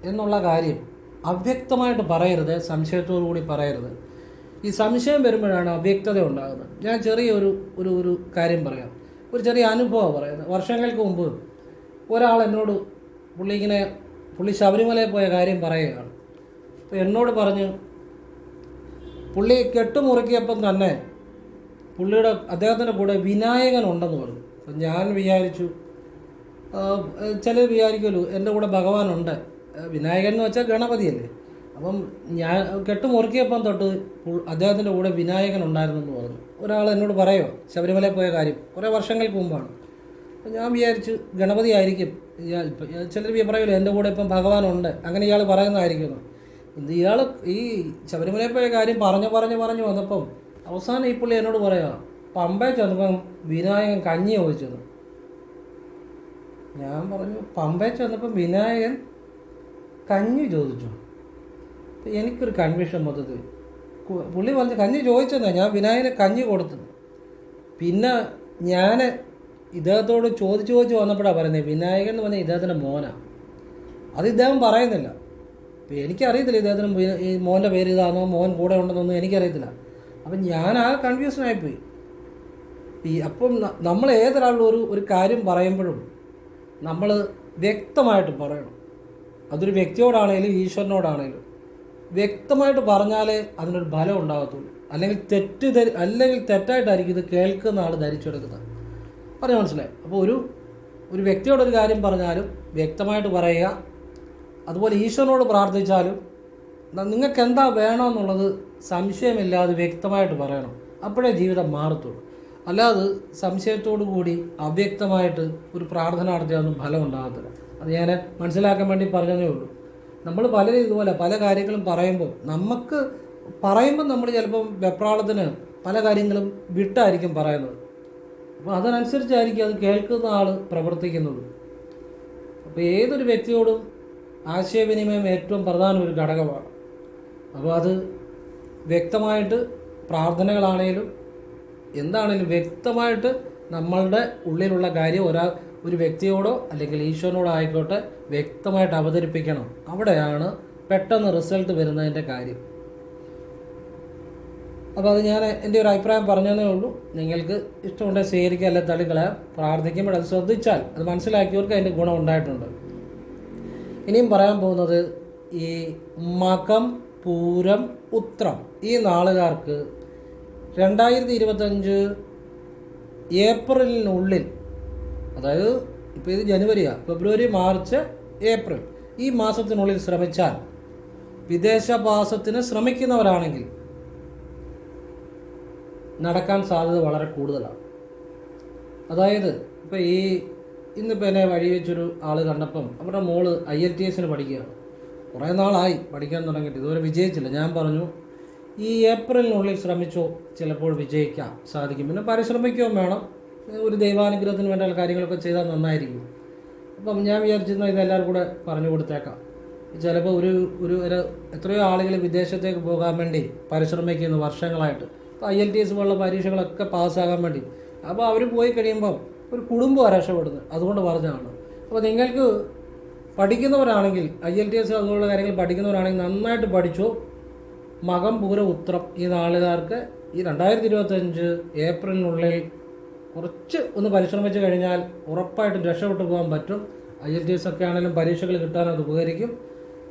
എന്നുള്ള കാര്യം അവ്യക്തമായിട്ട് പറയരുത് സംശയത്തോടു കൂടി പറയരുത്. ഈ സംശയം വരുമ്പോഴാണ് അവ്യക്തത ഉണ്ടാകുന്നത്. ഞാൻ ചെറിയൊരു ഒരു ഒരു കാര്യം പറയാം. ഒരു ചെറിയ അനുഭവം പറയുന്നത് വർഷങ്ങൾക്ക് മുമ്പ് ഒരാൾ എന്നോട് പുള്ളി ഇങ്ങനെ പുള്ളി ശബരിമലയിൽ പോയ കാര്യം പറയുകയാണ്. അപ്പോൾ എന്നോട് പറഞ്ഞ് പുള്ളി കെട്ടുമുറുക്കിയപ്പം തന്നെ പുള്ളിയുടെ അദ്ദേഹത്തിന്റെ കൂടെ വിനായകൻ ഉണ്ടെന്ന് പറഞ്ഞു. ഞാൻ വിചാരിച്ചു ചിലർ വിചാരിക്കുമല്ലോ എന്റെ കൂടെ ഭഗവാനുണ്ട്. വിനായകൻ എന്ന് വെച്ചാൽ ഗണപതിയല്ലേ? അപ്പം ഞാൻ കെട്ടുമുറുക്കിയപ്പം തൊട്ട് പു- അദ്ദേഹത്തിന്റെ കൂടെ വിനായകൻ ഉണ്ടായിരുന്നെന്ന് പറഞ്ഞു. ഒരാൾ എന്നോട് പറയുമോ ശബരിമലയിൽ പോയ കാര്യം? കുറേ വർഷങ്ങൾക്ക് മുമ്പാണ്. അപ്പം ഞാൻ വിചാരിച്ചു ഗണപതി ആയിരിക്കും. ചിലർ പറയുമല്ലോ എന്റെ കൂടെ ഇപ്പം ഭഗവാനുണ്ട്. അങ്ങനെ ഇയാൾ പറയുന്നതായിരിക്കുന്നു ഇത് ഇയാൾ ഈ ശബരിമലയിൽ പോയ കാര്യം പറഞ്ഞു പറഞ്ഞു പറഞ്ഞു വന്നപ്പം അവസാനം ഈ പുള്ളി എന്നോട് പറയാം പമ്പയിൽ ചെന്നപ്പം വിനായകൻ കഞ്ഞി ചോദിച്ചെന്ന് ഞാൻ പറഞ്ഞു പമ്പയിൽ ചെന്നപ്പോൾ വിനായകൻ കഞ്ഞി ചോദിച്ചു. എനിക്കൊരു കൺഫ്യൂഷൻ മൊത്തത്തിൽ പുള്ളി പറഞ്ഞു കഞ്ഞി ചോദിച്ചതാണ് ഞാൻ വിനായകന് കഞ്ഞി കൊടുത്തത്. പിന്നെ ഞാൻ ഇദ്ദേഹത്തോട് ചോദിച്ച് ചോദിച്ച് വന്നപ്പോഴാണ് പറയുന്നത് വിനായകൻ എന്ന് പറഞ്ഞാൽ ഇദ്ദേഹത്തിന്റെ മോനാണ് അത് ഇദ്ദേഹം പറയുന്നില്ല. എനിക്കറിയത്തില്ല ഇദ്ദേഹത്തിന് ഈ മോന്റെ പേര് ഇതാണോ മോൻ കൂടെ ഉണ്ടെന്നൊന്നും എനിക്കറിയത്തില്ല. അപ്പം ഞാൻ ആ കൺഫ്യൂഷനായിപ്പോയി ഈ അപ്പം നമ്മൾ ഏതൊരാളും ഒരു ഒരു കാര്യം പറയുമ്പോഴും നമ്മൾ വ്യക്തമായിട്ട് പറയണം. അതൊരു വ്യക്തിയോടാണേലും ഈശ്വരനോടാണേലും. വ്യക്തമായിട്ട് പറഞ്ഞാലേ അതിനൊരു ഫലം ഉണ്ടാകത്തുള്ളൂ. അല്ലെങ്കിൽ തെറ്റ് അല്ലെങ്കിൽ തെറ്റായിട്ടായിരിക്കും ഇത് കേൾക്കുന്ന ആൾ ധരിച്ചെടുക്കുന്നത്. പറയാൻ മനസ്സിലായി? അപ്പോൾ ഒരു ഒരു വ്യക്തിയോടൊരു കാര്യം പറഞ്ഞാലും വ്യക്തമായിട്ട് പറയുക അതുപോലെ ഈശ്വരനോട് പ്രാർത്ഥിച്ചാലും നിങ്ങൾക്ക് എന്താ വേണമെന്നുള്ളത് സംശയമില്ലാതെ വ്യക്തമായിട്ട് പറയണം. അപ്പോഴേ ജീവിതം മാറത്തുള്ളൂ. അല്ലാതെ സംശയത്തോടു കൂടി അവ്യക്തമായിട്ട് ഒരു പ്രാർത്ഥന നടത്തിയാൽ ഒന്നും ഫലം ഉണ്ടാകത്തില്ല. അത് ഞാൻ മനസ്സിലാക്കാൻ വേണ്ടി പറഞ്ഞതേ ഉള്ളൂ. നമ്മൾ പലരും ഇതുപോലെ പല കാര്യങ്ങളും പറയുമ്പോൾ നമുക്ക് പറയുമ്പോൾ നമ്മൾ ചിലപ്പം വെപ്രാളത്തിന് പല കാര്യങ്ങളും വിട്ടായിരിക്കും പറയുന്നത്. അപ്പോൾ അതിനനുസരിച്ചായിരിക്കും അത് കേൾക്കുന്ന ആൾ പ്രവർത്തിക്കുന്നത്. അപ്പോൾ ഏതൊരു വ്യക്തിയോടും ആശയവിനിമയം ഏറ്റവും പ്രധാന ഒരു ഘടകമാണ്. അപ്പോൾ അത് വ്യക്തമായിട്ട് പ്രാർത്ഥനകളാണേലും എന്താണേലും വ്യക്തമായിട്ട് നമ്മളുടെ ഉള്ളിലുള്ള കാര്യം ഒരാൾ ഒരു വ്യക്തിയോടോ അല്ലെങ്കിൽ ഈശ്വരനോടോ ആയിക്കോട്ടെ വ്യക്തമായിട്ട് അവതരിപ്പിക്കണം. അവിടെയാണ് പെട്ടെന്ന് റിസൾട്ട് വരുന്നതിന്റെ കാര്യം. അപ്പോൾ അത് ഞാൻ എന്റെ ഒരു അഭിപ്രായം പറഞ്ഞതേ ഉള്ളൂ. നിങ്ങൾക്ക് ഇഷ്ടമുണ്ടെങ്കിൽ സ്വീകരിക്കുക അല്ലെ തള്ളിക്കളയാം പ്രാർത്ഥിക്കുമ്പോൾ അത് ശ്രദ്ധിച്ചാൽ അത് മനസ്സിലാക്കിയവർക്ക് അതിന്റെ ഗുണം ഉണ്ടായിട്ടുണ്ട്. ഇനിയും പറയാൻ പോകുന്നത് ഈ മകം പൂരം ഉത്രം ഈ നാളുകാർക്ക് രണ്ടായിരത്തി ഇരുപത്തഞ്ച് ഏപ്രിലിനുള്ളിൽ അതായത് ഇപ്പോൾ ഇത് ജനുവരിയാണ് ഫെബ്രുവരി മാർച്ച് ഏപ്രിൽ ഈ മാസത്തിനുള്ളിൽ ശ്രമിച്ചാൽ വിദേശവാസത്തിന് ശ്രമിക്കുന്നവരാണെങ്കിൽ നടക്കാൻ സാധ്യത വളരെ കൂടുതലാണ്. അതായത് ഇപ്പോൾ ഈ ഇന്നിപ്പോൾ എന്നെ വഴി വെച്ചൊരു ആൾ കണ്ടപ്പം അവരുടെ മോൾ ഐ എൽ ടി എസിന് പഠിക്കുകയാണ്. കുറേ നാളായി പഠിക്കാൻ തുടങ്ങിയിട്ട് ഇതുവരെ വിജയിച്ചില്ല. ഞാൻ പറഞ്ഞു ഈ ഏപ്രിലിനുള്ളിൽ ശ്രമിച്ചോ. ചിലപ്പോൾ വിജയിക്കാൻ സാധിക്കും. പിന്നെ പരിശ്രമിക്കുകയും വേണം. ഒരു ദൈവാനുഗ്രഹത്തിന് വേണ്ട കാര്യങ്ങളൊക്കെ ചെയ്താൽ നന്നായിരിക്കും. അപ്പം ഞാൻ വിചാരിച്ചിരുന്ന ഇതെല്ലാവരും കൂടെ പറഞ്ഞു കൊടുത്തേക്കാം. ചിലപ്പോൾ ഒരു ഒരു എത്രയോ ആളുകൾ വിദേശത്തേക്ക് പോകാൻ വേണ്ടി പരിശ്രമിക്കുന്നു വർഷങ്ങളായിട്ട്. ഇപ്പോൾ ഐ എൽ ടി എസ് പോലുള്ള പരീക്ഷകളൊക്കെ പാസ്സാകാൻ വേണ്ടി. അപ്പോൾ അവർ പോയി കഴിയുമ്പോൾ ഒരു കുടുംബം രക്ഷപ്പെടുന്നത് അതുകൊണ്ട് പറഞ്ഞതാണ്. അപ്പോൾ നിങ്ങൾക്ക് പഠിക്കുന്നവരാണെങ്കിൽ ഐ എൽ ടി എസ് അതുപോലുള്ള കാര്യങ്ങൾ പഠിക്കുന്നവരാണെങ്കിൽ നന്നായിട്ട് പഠിച്ചു മകം പൂര ഉത്രം ഈ നാളുകാർക്ക് ഈ രണ്ടായിരത്തി ഇരുപത്തഞ്ച് ഏപ്രിലിനുള്ളിൽ കുറച്ച് ഒന്ന് പരിശ്രമിച്ചു കഴിഞ്ഞാൽ ഉറപ്പായിട്ടും രക്ഷപ്പെട്ടു പോകാൻ പറ്റും. ഐ എൽ ടി എസ് ഒക്കെ ആണെങ്കിലും പരീക്ഷകൾ കിട്ടാൻ അത് ഉപകരിക്കും.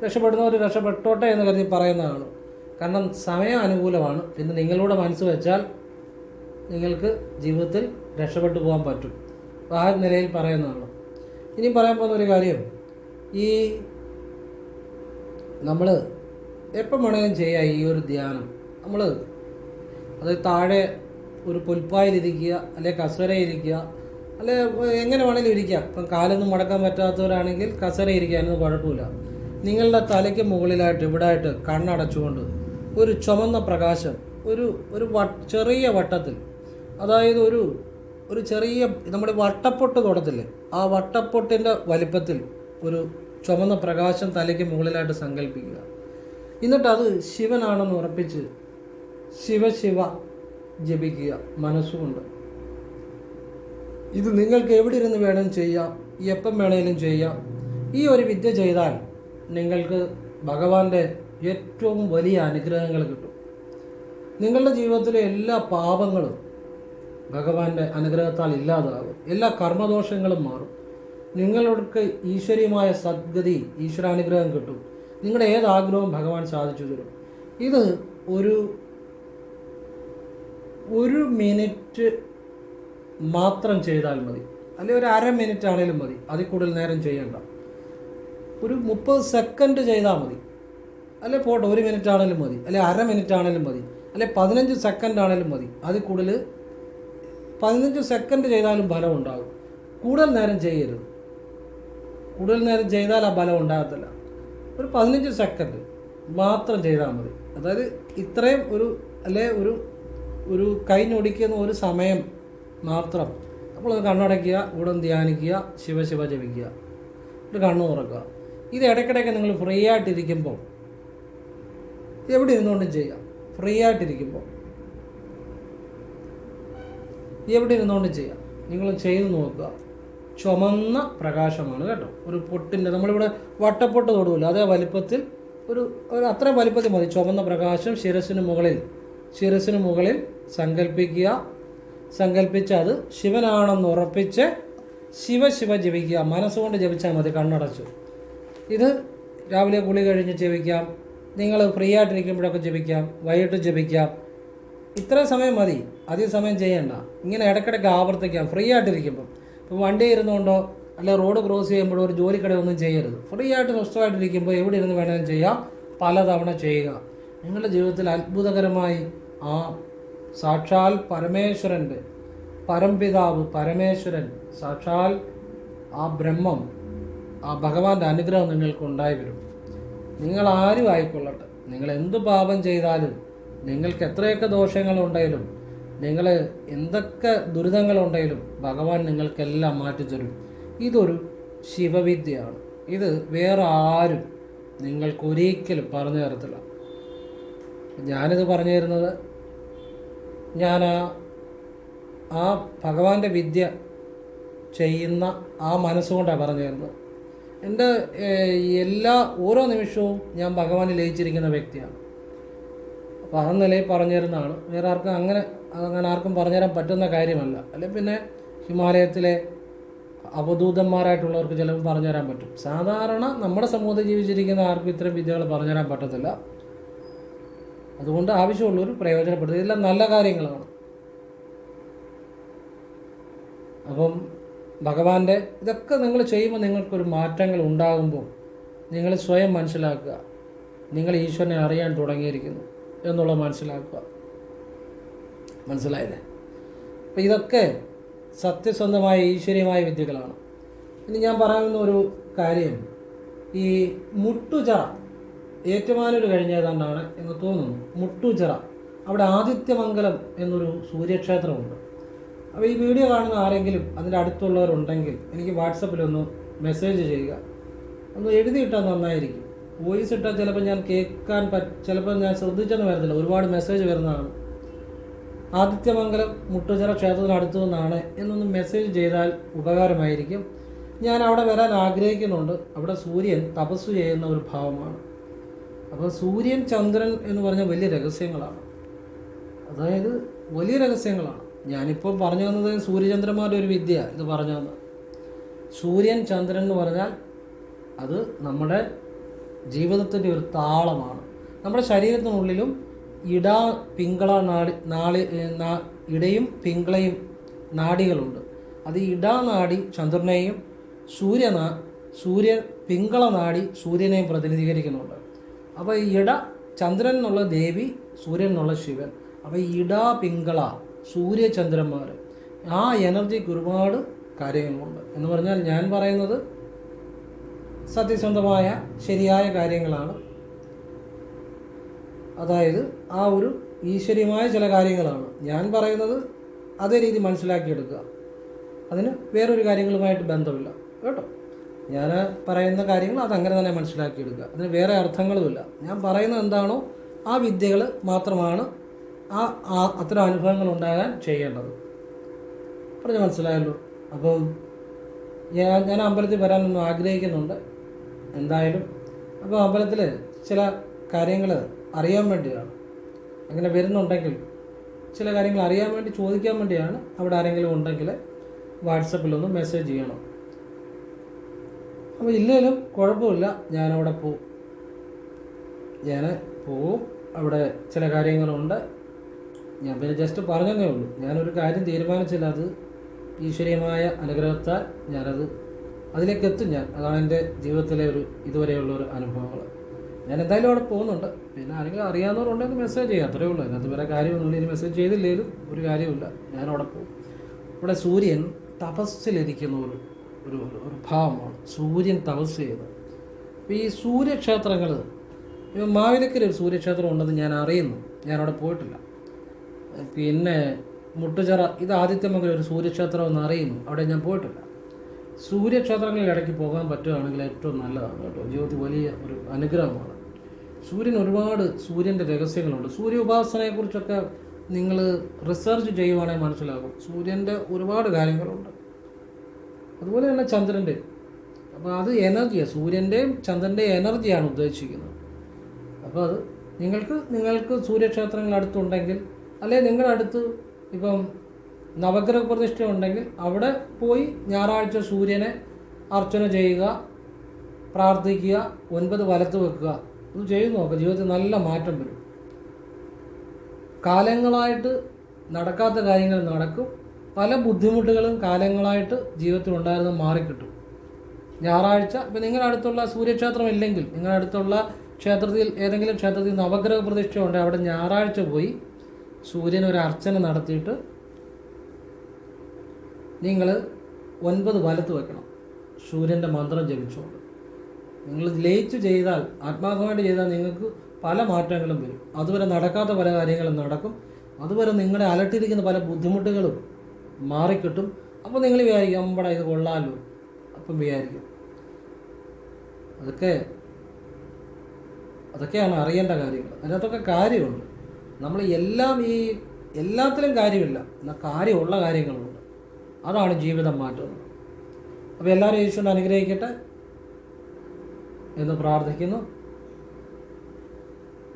രക്ഷപ്പെടുന്നവർ രക്ഷപ്പെട്ടോട്ടെ എന്ന് കരുതി പറയുന്നതാണ്. കാരണം സമയം അനുകൂലമാണ്. പിന്നെ നിങ്ങളുടെ മനസ്സ് വെച്ചാൽ നിങ്ങൾക്ക് ജീവിതത്തിൽ രക്ഷപ്പെട്ടു പോകാൻ പറ്റും. ആ നിലയിൽ പറയുന്നതാണ്. ഇനി പറയാൻ പോകുന്ന ഒരു കാര്യം. ഈ നമ്മൾ എപ്പം വേണമെങ്കിലും ചെയ്യാം ഈ ഒരു ധ്യാനം. നമ്മൾ അത് താഴെ ഒരു പുൽപ്പായിലിരിക്കുക അല്ലെ കസരയിരിക്കുക അല്ലെ എങ്ങനെ വേണമെങ്കിലും ഇരിക്കാം. ഇപ്പം കാലൊന്നും മടക്കാൻ പറ്റാത്തവരാണെങ്കിൽ കസര ഇരിക്കാനൊന്നും കുഴപ്പമില്ല. നിങ്ങളുടെ തലയ്ക്ക് മുകളിലായിട്ട് ഇവിടെ ആയിട്ട് കണ്ണടച്ചുകൊണ്ട് ഒരു ചുമന്ന പ്രകാശം ഒരു ഒരു ചെറിയ വട്ടത്തിൽ അതായത് ഒരു ഒരു ചെറിയ നമ്മുടെ വട്ടപ്പൊട്ട് തുടത്തില്ലേ ആ വട്ടപ്പൊട്ടിന്റെ വലിപ്പത്തിൽ ഒരു ചുമന്ന പ്രകാശം തലയ്ക്ക് മുകളിലായിട്ട് സങ്കല്പിക്കുക. എന്നിട്ട് അത് ശിവനാണെന്ന് ഉറപ്പിച്ച് ശിവ ശിവ ജപിക്കുക മനസ്സുകൊണ്ട്. ഇത് നിങ്ങൾക്ക് എവിടെ ഇരുന്ന് വേണം ചെയ്യാം? എപ്പം വേണേലും ചെയ്യാം. ഈ ഒരു വിദ്യ ചെയ്താൽ നിങ്ങൾക്ക് ഭഗവാന്റെ ഏറ്റവും വലിയ അനുഗ്രഹങ്ങൾ കിട്ടും. നിങ്ങളുടെ ജീവിതത്തിലെ എല്ലാ പാപങ്ങളും ഭഗവാന്റെ അനുഗ്രഹത്താൽ ഇല്ലാതാകും. എല്ലാ കർമ്മദോഷങ്ങളും മാറും. നിങ്ങൾക്ക് ഈശ്വരീയമായ സദ്ഗതി ഈശ്വരാനുഗ്രഹം കിട്ടും. നിങ്ങളുടെ ഏത് ആഗ്രഹവും ഭഗവാൻ സാധിച്ചു തരും. ഇത് ഒരു ഒരു മിനിറ്റ് മാത്രം ചെയ്താൽ മതി. അല്ലെങ്കിൽ ഒരു അര മിനിറ്റ് ആണെങ്കിലും മതി. അതിൽ കൂടുതൽ നേരം ചെയ്യണ്ട. ഒരു മുപ്പത് സെക്കൻഡ് ചെയ്താൽ മതി. അല്ലെ പോട്ടെ ഒരു മിനിറ്റ് ആണെങ്കിലും മതി. അല്ലെ അര മിനിറ്റ് ആണെങ്കിലും മതി. അല്ലെ പതിനഞ്ച് സെക്കൻഡ് ആണെങ്കിലും മതി. അതിൽ കൂടുതൽ പതിനഞ്ച് സെക്കൻഡ് ചെയ്താലും ഫലം ഉണ്ടാകും. കൂടുതൽ നേരം ചെയ്യരുത്. കൂടുതൽ നേരം ചെയ്താൽ ആ ഫലം ഉണ്ടാകത്തില്ല. ഒരു പതിനഞ്ച് സെക്കൻഡ് മാത്രം ചെയ്താൽ മതി. അതായത് ഇത്രയും ഒരു അല്ലെ ഒരു ഒരു കൈ ഞൊടിക്കുന്ന ഒരു സമയം മാത്രം നമ്മൾ കണ്ണടയ്ക്കുക ഇവിടെ ധ്യാനിക്കുക ശിവശിവ ജപിക്കുക. ഒരു കണ്ണു തുറക്കുക. ഇത് ഇടയ്ക്കിടയ്ക്ക് നിങ്ങൾ ഫ്രീ ആയിട്ടിരിക്കുമ്പോൾ എവിടെ ഇരുന്നുകൊണ്ടും ചെയ്യാം ഫ്രീ ആയിട്ടിരിക്കുമ്പോൾ. എവിടെ ഇരുന്നുകൊണ്ടും ചെയ്യാം നിങ്ങൾ ചെയ്ത് നോക്കുക. ചുമന്ന പ്രകാശമാണ് കേട്ടോ. ഒരു പൊട്ടിന്റെ നമ്മളിവിടെ വട്ടപ്പൊട്ട് തൊടുവില്ല അതേ വലിപ്പത്തിൽ ഒരു ഒരു അത്ര വലിപ്പത്തിൽ മതി. ചുമന്ന പ്രകാശം ശിരസിന് മുകളിൽ ശിരസിന് മുകളിൽ സങ്കല്പിക്കുക സങ്കല്പിച്ച് അത് ശിവനാണെന്ന് ഉറപ്പിച്ച് ശിവ ശിവ ജപിക്കുക. മനസ്സുകൊണ്ട് ജപിച്ചാൽ മതി കണ്ണടച്ചു. ഇത് രാവിലെ കുളി കഴിഞ്ഞ് ജപിക്കാം. നിങ്ങൾ ഫ്രീ ആയിട്ടിരിക്കുമ്പോഴൊക്കെ ജപിക്കാം. വൈകിട്ട് ജപിക്കാം. ഇത്ര സമയം മതി. അധിക സമയം ചെയ്യണ്ട. ഇങ്ങനെ ഇടയ്ക്കിടയ്ക്ക് ആവർത്തിക്കാം. ഫ്രീ ആയിട്ടിരിക്കുമ്പം വണ്ടി ഇരുന്നുകൊണ്ടോ അല്ലെ റോഡ് ക്രോസ് ചെയ്യുമ്പോഴോ ഒരു ജോലിക്കട ഒന്നും ചെയ്യരുത്. ഫ്രീ ആയിട്ട് സ്വസ്ഥമായിട്ടിരിക്കുമ്പോൾ എവിടെ ഇരുന്ന് വേണമെങ്കിലും ചെയ്യാം. പലതവണ ചെയ്യുക. നിങ്ങളുടെ ജീവിതത്തിൽ അത്ഭുതകരമായി ആ സാക്ഷാൽ പരമേശ്വരന്റെ പരംപിതാവ് പരമേശ്വരൻ സാക്ഷാൽ ആ ബ്രഹ്മം ആ ഭഗവാന്റെ അനുഗ്രഹം നിങ്ങൾക്ക് ഉണ്ടായി വരും. നിങ്ങൾ ആരും ആയിക്കൊള്ളട്ടെ നിങ്ങൾ എന്ത് പാപം ചെയ്താലും നിങ്ങൾക്ക് എത്രയൊക്കെ ദോഷങ്ങളുണ്ടെങ്കിലും നിങ്ങൾ എന്തൊക്കെ ദുരിതങ്ങളുണ്ടെങ്കിലും ഭഗവാൻ നിങ്ങൾക്കെല്ലാം മാറ്റി തരും ഇതൊരു ശിവവിദ്യയാണ്. ഇത് വേറെ ആരും നിങ്ങൾക്ക് ഒരിക്കലും പറഞ്ഞു തരത്തില്ല. ഞാനിത് പറഞ്ഞു തരുന്നത് ഞാൻ ആ ഭഗവാന്റെ വിദ്യ ചെയ്യുന്ന ആ മനസ്സുകൊണ്ടാണ് പറഞ്ഞു തരുന്നത്. എന്റെ എല്ലാ ഓരോ നിമിഷവും ഞാൻ ഭഗവാനിൽ ലയിച്ചിരിക്കുന്ന വ്യക്തിയാണ്. അപ്പോൾ ആ പറഞ്ഞു തരുന്നതാണ്. വേറെ ആർക്കും അങ്ങനെ അങ്ങനെ ആർക്കും പറഞ്ഞു തരാൻ പറ്റുന്ന കാര്യമല്ല. അല്ലെങ്കിൽ പിന്നെ ഹിമാലയത്തിലെ അവധൂതന്മാരായിട്ടുള്ളവർക്ക് ചിലപ്പോൾ പറഞ്ഞു തരാൻ പറ്റും. സാധാരണ നമ്മുടെ സമൂഹത്തിൽ ജീവിച്ചിരിക്കുന്ന ആർക്കും ഇത്തരം വിദ്യകൾ പറഞ്ഞു തരാൻ പറ്റത്തില്ല. അതുകൊണ്ട് ആവശ്യമുള്ളവർ പ്രയോജനപ്പെടുത്തുക. ഇതെല്ലാം നല്ല കാര്യങ്ങളാണ്. അപ്പം ഭഗവാന്റെ ഇതൊക്കെ നിങ്ങൾ ചെയ്യുമ്പോൾ നിങ്ങൾക്കൊരു മാറ്റങ്ങൾ ഉണ്ടാകുമ്പോൾ നിങ്ങൾ സ്വയം മനസ്സിലാക്കുക. നിങ്ങൾ ഈശ്വരനെ അറിയാൻ തുടങ്ങിയിരിക്കുന്നു എന്നുള്ളത് മനസ്സിലാക്കുക. മനസ്സിലായില്ലേ അപ്പം ഇതൊക്കെ സത്യസന്ധമായ ഈശ്വരീയമായ വിദ്യകളാണ്. ഇനി ഞാൻ പറയുന്ന ഒരു കാര്യം ഈ മുട്ടുചറ ഏറ്റുമാനൂർ കഴിഞ്ഞ ഏതാണ്ടാണ് എന്ന് തോന്നുന്നു. മുട്ടുചിറ. അവിടെ ആദിത്യമംഗലം എന്നൊരു സൂര്യക്ഷേത്രമുണ്ട്. അപ്പോൾ ഈ വീഡിയോ കാണുന്ന ആരെങ്കിലും അതിന്റെ അടുത്തുള്ളവരുണ്ടെങ്കിൽ എനിക്ക് വാട്സപ്പിലൊന്ന് മെസ്സേജ് ചെയ്യുക. ഒന്ന് എഴുതിയിട്ടാൽ നന്നായിരിക്കും. വോയിസ് ഇട്ടാൽ ചിലപ്പോൾ ഞാൻ കേൾക്കാൻ ചിലപ്പോൾ ഞാൻ ശ്രദ്ധിച്ചെന്ന് വരുന്നില്ല ഒരുപാട് മെസ്സേജ് വരുന്നതാണ്. ആദിത്യമംഗലം മുട്ടുചിറ ക്ഷേത്രത്തിനടുത്തു നിന്നാണ് എന്നൊന്ന് മെസ്സേജ് ചെയ്താൽ ഉപകാരമായിരിക്കും. ഞാൻ അവിടെ വരാൻ ആഗ്രഹിക്കുന്നുണ്ട്. അവിടെ സൂര്യൻ തപസ് ചെയ്യുന്ന ഒരു ഭാവമാണ്. അപ്പോൾ സൂര്യൻ ചന്ദ്രൻ എന്ന് പറഞ്ഞ വലിയ രഹസ്യങ്ങളാണ്. അതായത് വലിയ രഹസ്യങ്ങളാണ്. ഞാനിപ്പോൾ പറഞ്ഞു തന്നത് സൂര്യചന്ദ്രന്മാരുടെ ഒരു വിദ്യ ഇത് പറഞ്ഞു തന്നത് സൂര്യൻ ചന്ദ്രൻ എന്ന് പറഞ്ഞാൽ അത് നമ്മുടെ ജീവിതത്തിന്റെ ഒരു താളമാണ്. നമ്മുടെ ശരീരത്തിനുള്ളിലും ഇട പിങ്കള നാടി നാളി ഇടയും പിങ്കളയും നാടികളുണ്ട്. അത് ഇടാനാടി ചന്ദ്രനെയും സൂര്യനാ സൂര്യ പിങ്കള നാടി സൂര്യനെയും പ്രതിനിധീകരിക്കുന്നുണ്ട്. അപ്പോൾ ഇട ചന്ദ്രൻ എന്നുള്ള ദേവി സൂര്യൻ എന്നുള്ള ശിവൻ. അപ്പോൾ ഇട പിങ്കള സൂര്യചന്ദ്രന്മാർ ആ എനർജിക്ക് ഒരുപാട് കാര്യങ്ങളുണ്ട്. എന്ന് പറഞ്ഞാൽ ഞാൻ പറയുന്നത് സത്യസന്ധമായ ശരിയായ കാര്യങ്ങളാണ്. അതായത് ആ ഒരു ഈശ്വരീയമായ ചില കാര്യങ്ങളാണ്. ഞാൻ പറയുന്നത് അതേ രീതി മനസ്സിലാക്കിയെടുക്കുക. അതിന് വേറൊരു കാര്യങ്ങളുമായിട്ട് ബന്ധമില്ല. കേട്ടോ? ഞാൻ പറയുന്ന കാര്യങ്ങൾ അതങ്ങനെ തന്നെ മനസ്സിലാക്കിയെടുക്കുക. അതിന് വേറെ അർത്ഥങ്ങളുമില്ല. ഞാൻ പറയുന്നത് എന്താണോ ആ വിദ്യകൾ മാത്രമാണ് ആ അത്തരം അനുഭവങ്ങൾ ഉണ്ടാകാൻ ചെയ്യേണ്ടത്. പറഞ്ഞ് മനസ്സിലായല്ലോ? അപ്പം ഞാൻ ഞാൻ അമ്പലത്തിൽ വരാനൊന്നും ആഗ്രഹിക്കുന്നുണ്ട്. എന്തായാലും. അപ്പോൾ അമ്പലത്തിൽ ചില കാര്യങ്ങൾ അറിയാൻ വേണ്ടിയാണ്. അങ്ങനെ വരുന്നുണ്ടെങ്കിൽ ചില കാര്യങ്ങൾ അറിയാൻ വേണ്ടി ചോദിക്കാൻ വേണ്ടിയാണ് അവിടെ ആരെങ്കിലും ഉണ്ടെങ്കിൽ വാട്സപ്പിലൊന്ന് മെസ്സേജ് ചെയ്യണം. അപ്പോൾ ഇല്ലെങ്കിലും കുഴപ്പമില്ല ഞാനവിടെ പോവും ഞാൻ പോവും. അവിടെ ചില കാര്യങ്ങളുണ്ട്. ഞാൻ പിന്നെ ജസ്റ്റ് പറഞ്ഞതേ ഉള്ളൂ. ഞാനൊരു കാര്യം തീരുമാനിച്ചില്ല. അത് ഈശ്വരീയമായ അനുഗ്രഹത്താൽ ഞാനത് അതിലേക്ക് എത്തും. ഞാൻ അതാണ് എന്റെ ജീവിതത്തിലെ ഒരു ഇതുവരെയുള്ള ഒരു അനുഭവങ്ങൾ. ഞാൻ എന്തായാലും അവിടെ പോകുന്നുണ്ട്. പിന്നെ ആരെങ്കിലും അറിയാവുന്നവരുണ്ടെങ്കിൽ മെസ്സേജ് ചെയ്യാം. അത്രേ ഉള്ളൂ. അതിനകത്ത് വേറെ കാര്യമൊന്നുമില്ല. ഇനി മെസ്സേജ് ചെയ്തില്ലെങ്കിലും ഒരു കാര്യമില്ല ഞാൻ അവിടെ പോകും. ഇവിടെ സൂര്യൻ തപസ്സിലിരിക്കുന്ന ഒരു ഒരു ഒരു- ഭാവമാണ്. സൂര്യൻ തപസ് ചെയ്യുന്നത്. അപ്പോൾ ഈ സൂര്യക്ഷേത്രങ്ങൾ ഇപ്പം മാവിലക്കര ഒരു സൂര്യക്ഷേത്രം ഉണ്ടെന്ന് ഞാൻ അറിയുന്നു. ഞാൻ അവിടെ പോയിട്ടില്ല. പിന്നെ മുട്ടുചിറ ഇത് ആദിത്യമംഗലം ഒരു സൂര്യക്ഷേത്രം എന്ന് അറിയുന്നു. അവിടെ ഞാൻ പോയിട്ടില്ല. സൂര്യക്ഷേത്രങ്ങളിൽ ഇടയ്ക്ക് പോകാൻ പറ്റുകയാണെങ്കിൽ ഏറ്റവും നല്ലതാണ് കേട്ടോ. ജീവിതത്തിൽ വലിയ ഒരു അനുഗ്രഹമാണ്. സൂര്യൻ ഒരുപാട് സൂര്യന്റെ രഹസ്യങ്ങളുണ്ട്. സൂര്യ ഉപാസനയെക്കുറിച്ചൊക്കെ നിങ്ങൾ റിസർച്ച് ചെയ്യുവാണെങ്കിൽ മനസ്സിലാകും. സൂര്യന്റെ ഒരുപാട് കാര്യങ്ങളുണ്ട്. അതുപോലെ തന്നെ ചന്ദ്രന്റെ അപ്പോൾ അത് എനർജിയാണ് സൂര്യന്റെയും ചന്ദ്രന്റെയും എനർജിയാണ് ഉദ്ദേശിക്കുന്നത്. അപ്പോൾ അത് നിങ്ങൾക്ക് നിങ്ങൾക്ക് സൂര്യക്ഷേത്രങ്ങൾ അടുത്തുണ്ടെങ്കിൽ അല്ലെങ്കിൽ നിങ്ങളുടെ അടുത്ത് ഇപ്പം നവഗ്രഹ പ്രതിഷ്ഠ ഉണ്ടെങ്കിൽ അവിടെ പോയി ഞായറാഴ്ച സൂര്യനെ അർച്ചന ചെയ്യുക പ്രാർത്ഥിക്കുക ഒൻപത് വലത്ത് വെക്കുക. ഇത് ചെയ്തു നോക്കുക ജീവിതത്തിൽ നല്ല മാറ്റം വരും. കാലങ്ങളായിട്ട് നടക്കാത്ത കാര്യങ്ങൾ നടക്കും. പല ബുദ്ധിമുട്ടുകളും കാലങ്ങളായിട്ട് ജീവിതത്തിൽ ഉണ്ടായിരുന്ന മാറിക്കിട്ടും. ഞായറാഴ്ച ഇപ്പം നിങ്ങളുടെ അടുത്തുള്ള സൂര്യക്ഷേത്രം ഇല്ലെങ്കിൽ നിങ്ങളുടെ അടുത്തുള്ള ക്ഷേത്രത്തിൽ ഏതെങ്കിലും ക്ഷേത്രത്തിൽ നവഗ്രഹ പ്രതിഷ്ഠ ഉണ്ടെങ്കിൽ അവിടെ ഞായറാഴ്ച പോയി സൂര്യനൊരർച്ചന ഒരു അർച്ചന നടത്തിയിട്ട് നിങ്ങൾ ഒൻപത് വലത്ത് വെക്കണം. സൂര്യന്റെ മന്ത്രം ജപിച്ചുകൊണ്ട് നിങ്ങൾ ലയിച്ചു ചെയ്താൽ ആത്മാർത്ഥമായിട്ട് ചെയ്താൽ നിങ്ങൾക്ക് പല മാറ്റങ്ങളും വരും. അതുവരെ നടക്കാത്ത പല കാര്യങ്ങളും നടക്കും. അതുവരെ നിങ്ങളെ അലട്ടിയിരിക്കുന്ന പല ബുദ്ധിമുട്ടുകളും മാറിക്കിട്ടും. അപ്പോൾ നിങ്ങൾ വിചാരിക്കും അമ്പട ഇത് കൊള്ളാമല്ലോ അപ്പം വിചാരിക്കും. അതൊക്കെ അതൊക്കെയാണ് അറിയേണ്ട കാര്യങ്ങൾ. അതിനകത്തൊക്കെ കാര്യമുണ്ട്. നമ്മൾ എല്ലാം ഈ എല്ലാത്തിലും കാര്യമില്ല. എന്നാൽ കാര്യമുള്ള കാര്യങ്ങളുണ്ട്. അതാണ് ജീവിതം മാറ്റുന്നത്. അപ്പോൾ എല്ലാവരും യേശുവിനെ അനുഗ്രഹിക്കട്ടെ എന്ന് പ്രാർത്ഥിക്കുന്നു.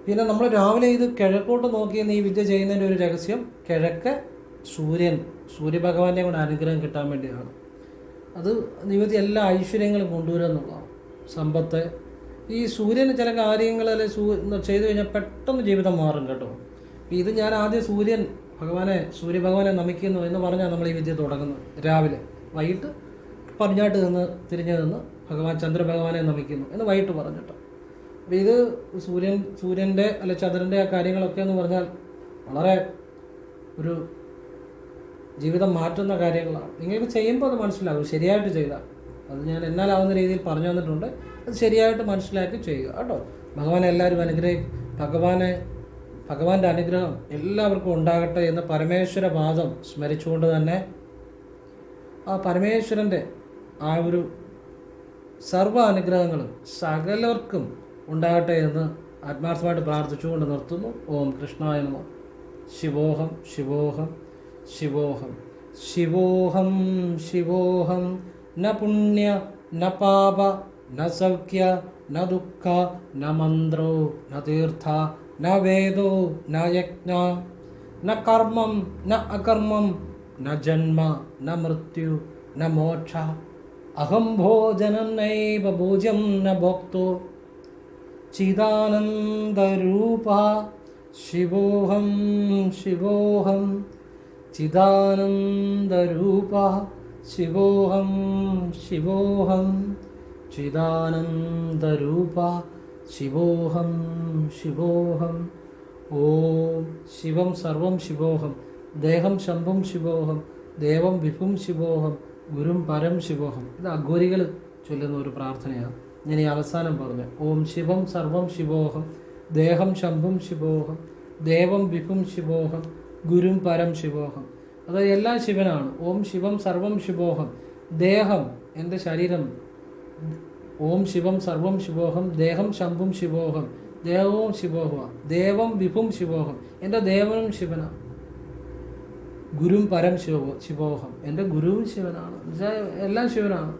പിന്നെ നമ്മൾ രാവിലെ ഇത് കിഴക്കോട്ട് നോക്കി ഈ വിദ്യ ചെയ്യുന്നതിന്റെ ഒരു രഹസ്യം കിഴക്ക് സൂര്യൻ സൂര്യഭഗവാന്റെ കൂടെ അനുഗ്രഹം കിട്ടാൻ വേണ്ടിയാണ്. അത് നിവധി എല്ലാ ഐശ്വര്യങ്ങളും കൊണ്ടുവരിക എന്നുള്ളതാണ്. സമ്പത്ത്. ഈ സൂര്യന് ചില കാര്യങ്ങൾ അല്ലെങ്കിൽ സൂ ചെയ്തു കഴിഞ്ഞാൽ പെട്ടെന്ന് ജീവിതം മാറും കേട്ടോ. ഇത് ഞാൻ ആദ്യം സൂര്യൻ ഭഗവാനെ സൂര്യഭഗവാനെ നമിക്കുന്നു എന്ന് പറഞ്ഞാൽ നമ്മൾ ഈ വിദ്യ തുടങ്ങുന്നത്. രാവിലെ വൈകിട്ട് പടിഞ്ഞാട്ട് നിന്ന് തിരിഞ്ഞു നിന്ന് ഭഗവാൻ ചന്ദ്രഭഗവാനെ നമിക്കുന്നു എന്ന് വൈകിട്ട് പറഞ്ഞിട്ട്. അപ്പോൾ ഇത് സൂര്യൻ സൂര്യന്റെ അല്ലെ ചന്ദ്രന്റെ ആ കാര്യങ്ങളൊക്കെ എന്ന് പറഞ്ഞാൽ വളരെ ഒരു ജീവിതം മാറ്റുന്ന കാര്യങ്ങളാണ്. നിങ്ങൾക്ക് ചെയ്യുമ്പോൾ അത് മനസ്സിലാകും. ശരിയായിട്ട് ചെയ്താൽ. അത് ഞാൻ എന്നാലാവുന്ന രീതിയിൽ പറഞ്ഞു തന്നിട്ടുണ്ട്. അത് ശരിയായിട്ട് മനസ്സിലാക്കി ചെയ്യുക. കേട്ടോ. ഭഗവാനെ എല്ലാവരും അനുഗ്രഹിക്കും. ഭഗവാനെ ഭഗവാന്റെ അനുഗ്രഹം എല്ലാവർക്കും ഉണ്ടാകട്ടെ എന്ന് പരമേശ്വര വാദം സ്മരിച്ചുകൊണ്ട് തന്നെ ആ പരമേശ്വരന്റെ ആ ഒരു സർവ അനുഗ്രഹങ്ങളും സകലർക്കും ഉണ്ടാകട്ടെ എന്ന് ആത്മാർത്ഥമായിട്ട് പ്രാർത്ഥിച്ചുകൊണ്ട് നിർത്തുന്നു. ഓം കൃഷ്ണായ നമ. ശിവോഹം ശിവോഹം ശിവോഹം. ശിവോഹം ശിവോഹം. ന പുണ്യ ന പാപ ന സൗഖ്യ ന ദുഃഖ ന മന്ത്രോ ന തീർത്ഥ ന വേദോ ന യജ്ഞ ന കർമ്മം ന അകർമ്മം ന ജന്മ ന മൃത്യു ന മോക്ഷ അഹം ഭോജനം നൈവ ഭോജ്യം ന ഭോക്തോ ചിദാനന്ദരൂപ ശിവോഹം ശിവോഹം ചിദാനന്ദരൂപ ശിവോഹം ശിവോഹം ചിദാനന്ദരൂപ ശിവോഹം ശിവോഹം. ഓം ശിവം സർവം ശിവോഹം. ദേഹം ശംഭും ശിവോഹം. ദേവം വിഭും ശിവോഹം. ഗുരും പരം ശിവോഹം. ഇത് അഘോരികൾ ചൊല്ലുന്ന ഒരു പ്രാർത്ഥനയാണ്. ഞാൻ ഈ അവസാനം പറഞ്ഞു ഓം ശിവം സർവം ശിവോഹം. ദേഹം ശംഭും ശിവോഹം. ദേവം വിഭും ശിവോഹം. ഗുരും പരം ശിവോഹം. അതായത് എല്ലാം ശിവനാണ്. ഓം ശിവം സർവം ശിവോഹം. ദേഹം എന്റെ ശരീരം ഓം ശിവം സർവം ശിവോഹം ദേഹം ശംഭും ശിവോഹം ദേവവും ശിവോഹ ദേവം വിഭും ശിവോഹം എന്റെ ദേവനും ശിവനാണ് ഗുരും പരം ശിവോ ശിവോഹം. എന്റെ ഗുരുവും ശിവനാണ്. എന്നുവെച്ചാൽ എല്ലാം ശിവനാണ്.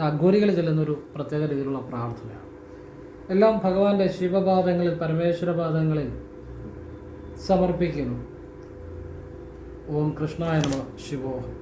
അഘോരികൾ ചെല്ലുന്ന ഒരു പ്രത്യേക രീതിയിലുള്ള പ്രാർത്ഥനയാണ്. എല്ലാം ഭഗവാന്റെ ശിവപാദങ്ങളിൽ പരമേശ്വരപാദങ്ങളിൽ സമർപ്പിക്കുന്നു. ഓം കൃഷ്ണായ നമ ശിവോഹം.